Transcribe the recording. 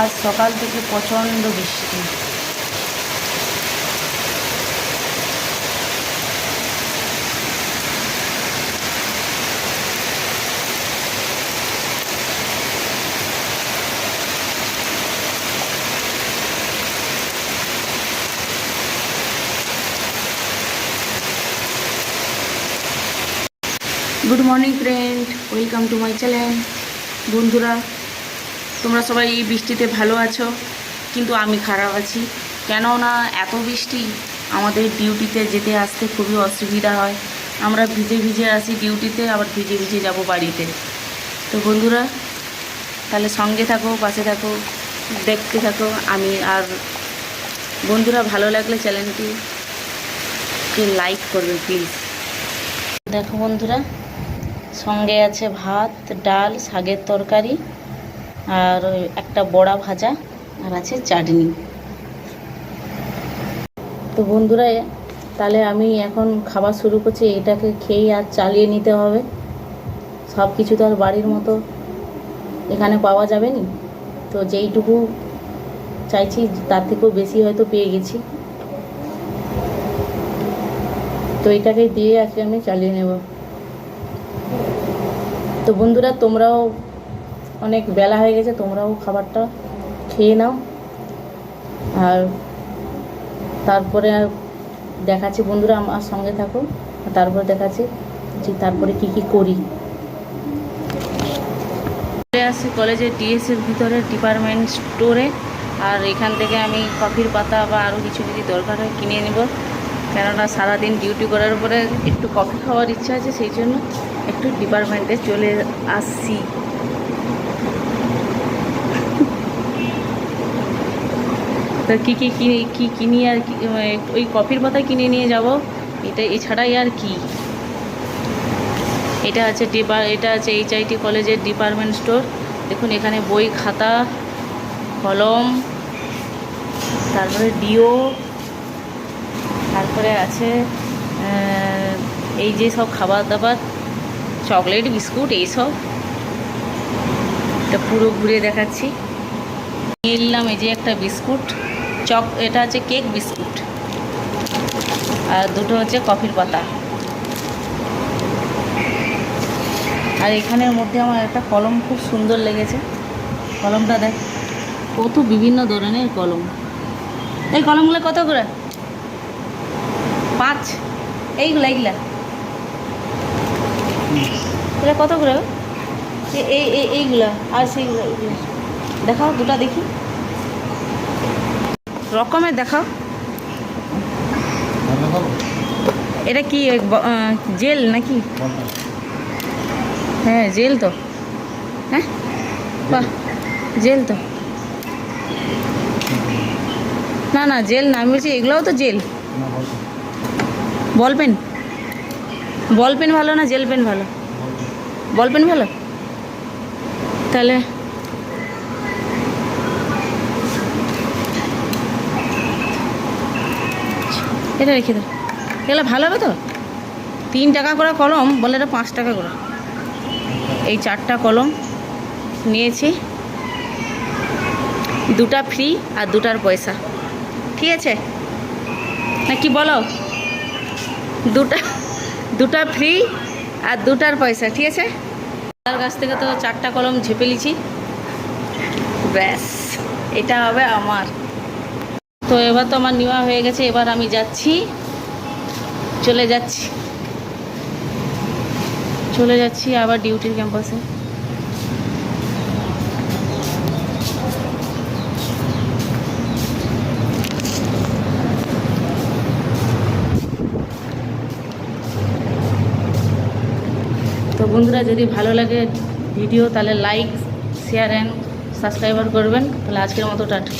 আজ সকাল থেকে প্রচণ্ড বৃষ্টি। Good morning friend welcome to my channel বন্ধুরা তোমরা সবাই এই বৃষ্টিতে ভালো আছো, কিন্তু আমি খারাপ আছি। কেননা এত বৃষ্টি আমাদের ডিউটিতে যেতে আসতে খুবই অসুবিধা হয়। আমরা ভিজে ভিজে আসি ডিউটিতে, আবার ভিজে ভিজে যাব বাড়িতে। তো বন্ধুরা, তাহলে সঙ্গে থাকো, পাশে থাকো, দেখতে থাকো। আমি আর বন্ধুরা, ভালো লাগলে চ্যানেলটি কে লাইক করবে, প্লিজ। দেখো বন্ধুরা, সঙ্গে আছে ভাত, ডাল, শাকের তরকারি। আর একটা বড়া ভাজা আর আছে চাটনি। তো বন্ধুরা, তাহলে আমি এখন খাবার শুরু করছি। এটাকে খেয়ে আর চালিয়ে নিতে হবে। সব কিছু তো আর বাড়ির মতো এখানে পাওয়া যাবে নি। তো যেইটুকু চাইছি, তার থেকেও বেশি হয়তো পেয়ে গেছি। তো এটাকে দিয়ে আজকে আমি চালিয়ে নেব। তো বন্ধুরা, তোমরাও অনেক বেলা হয়ে গেছে, তোমরাও খাবারটা খেয়ে নাও। আর তারপরে দেখাচ্ছি বন্ধুরা, আমার সঙ্গে থাকো তারপরে দেখাচ্ছি যে তারপরে কি কি করি। চলে আসছি কলেজের ডিএসের ভিতরে ডিপার্টমেন্ট স্টোরে আর এখান থেকে আমি কফির পাতা বা আরও কিছু যদি দরকার হয় কিনে নেব। কেননা সারাদিন ডিউটি করার পরে একটু কফি খাওয়ার ইচ্ছা আছে, সেই জন্য একটু ডিপার্টমেন্টে চলে আসছি। তা কী কী কিনে কী কিনি আর মানে ওই কফির পাতা কিনে নিয়ে যাব। এটা এছাড়াই আর কি। এটা আছে ডিপার এটা আছে এইচআইটি কলেজের ডিপার্টমেন্ট স্টোর। দেখুন, এখানে বই, খাতা, কলম, তারপরে ডিও, তারপরে আছে এই যে সব খাবার দাবার চকলেট, বিস্কুট এইসব এটা পুরো ঘুরে দেখাচ্ছি। নিলাম এই যে একটা বিস্কুট। চক, এটা হচ্ছে কেক বিস্কুট। আর দুটো হচ্ছে কফির পাতা। আর এখানের মধ্যে আমার একটা কলম খুব সুন্দর লেগেছে। কলমটা দেখ, কত বিভিন্ন ধরনের কলম। এই কলমগুলো কত করে? পাঁচ। এইগুলো এইগুলা এটা কত করে? এই এই এইগুলা, আর সেইগুলো। দেখাও, দুটা দেখি। রকমের দেখাও। এটা কি জেল নাকি? হ্যাঁ জেল তো। হ্যাঁ? বাহ, জেল তো। না না, জেল না, আমি বলছি এগুলোও তো gel. Ball pen. Ball pen ভালো না জেল পেন ভালো? বল পেন ভালো? তাহলে এটা রেখে দাও এগুলো ভালো হবে তো? তিন টাকা করে কলম, বলে এটা পাঁচ টাকা করে। এই চারটা কলম নিয়েছি। দুটা ফ্রি আর দুটার পয়সা। ঠিক আছে? না, কি বলো? দুটা দুটা ফ্রি আর দুটার পয়সা, ঠিক আছে? তার কাছ থেকে তো চারটা কলম ঝেপে লিছি ব্যাস, এটা হবে আমার। তো এবার তো আমার নেওয়া হয়ে গেছে, এবার আমি যাচ্ছি। চলে যাচ্ছি। চলে যাচ্ছি আবার ডিউটির ক্যাম্পাসে তো বন্ধুরা, যদি ভালো লাগে ভিডিও তাহলে লাইক শেয়ার অ্যান্ড সাবস্ক্রাইবার করবেন। তাহলে আজকের মতো টাটা।